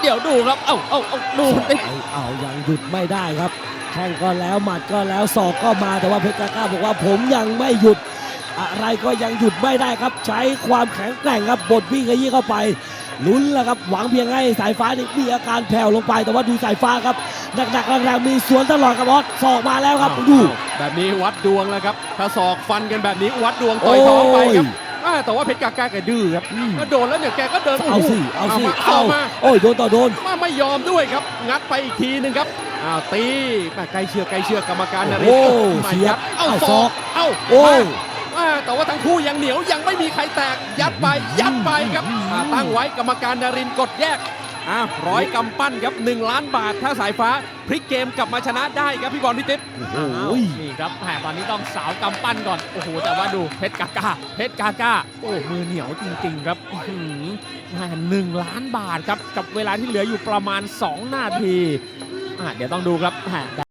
เดี๋ยวดูครับ เอ้าเอ้าเอ้าดูติดเอาเอายังหยุดไม่ได้ครับ แข้งก็แล้วหมัดก็แล้วศอกก็มาแต่ว่าเพชรกาก้าบอกว่าผมยังไม่หยุด อะไรก็ยังหยุดไม่ได้ครับ ใช้ความแข็งแกร่งครับบดวิ่งขยี้เข้าไปลุ้นแล้วครับหวังเพียงให้สายฟ้านี่มีอาการแผ่วลงไป แต่ว่าดูสายฟ้าครับหนักๆแรงๆมีสวนตลอดครับออสศอกมาแล้วครับดูแบบนี้วัดดวงแล้วครับ ถ้าศอกฟันกันแบบนี้วัดดวงต่อยท้องไปครับ อ่าแต่ว่าเพชรกาก้าแกดื้อครับอืมก็โดนแล้วเนี่ยแกก็เดินเอาสิเอาสิมาเอามาโอ้ยโดนต่อโดนมาไม่ยอมด้วยครับ งัดไปอีกทีหนึงครับอ้าวตีแม่ใกล้เชือกใกล้เชือกกรรมการนรินโอ้ทร์โหมาเสียยับดเอ้าเอาศศออกกเอ้าโอ้ยอ่าแต่ว่าทั้งคู่ยังเหนียวยังไม่มีใครแตกยัดไปยัดไปครับอ่าตั้งไว้กรรมการนรินทร์กดแยก อ่าร้อยกำปั้นครับ1ล้านบาท ถ้าสายฟ้าพลิกเกมกลับมาชนะได้ครับพี่บอลพี่ติ๊บโอ้อ้าวยนี่ครับแหมตอนนี้ต้องสาวกำปั้นก่อน โอ้โห แต่ว่าดูเพชรกาก้า เพชรกาก้า โอ้มือเหนียวจริง ๆ ครับอื้อหือแหมหนึ่งล้านบาทครับ กับเวลาที่เหลืออยู่ประมาณ 2 นาที อะเดี๋ยวต้องดูครับแหม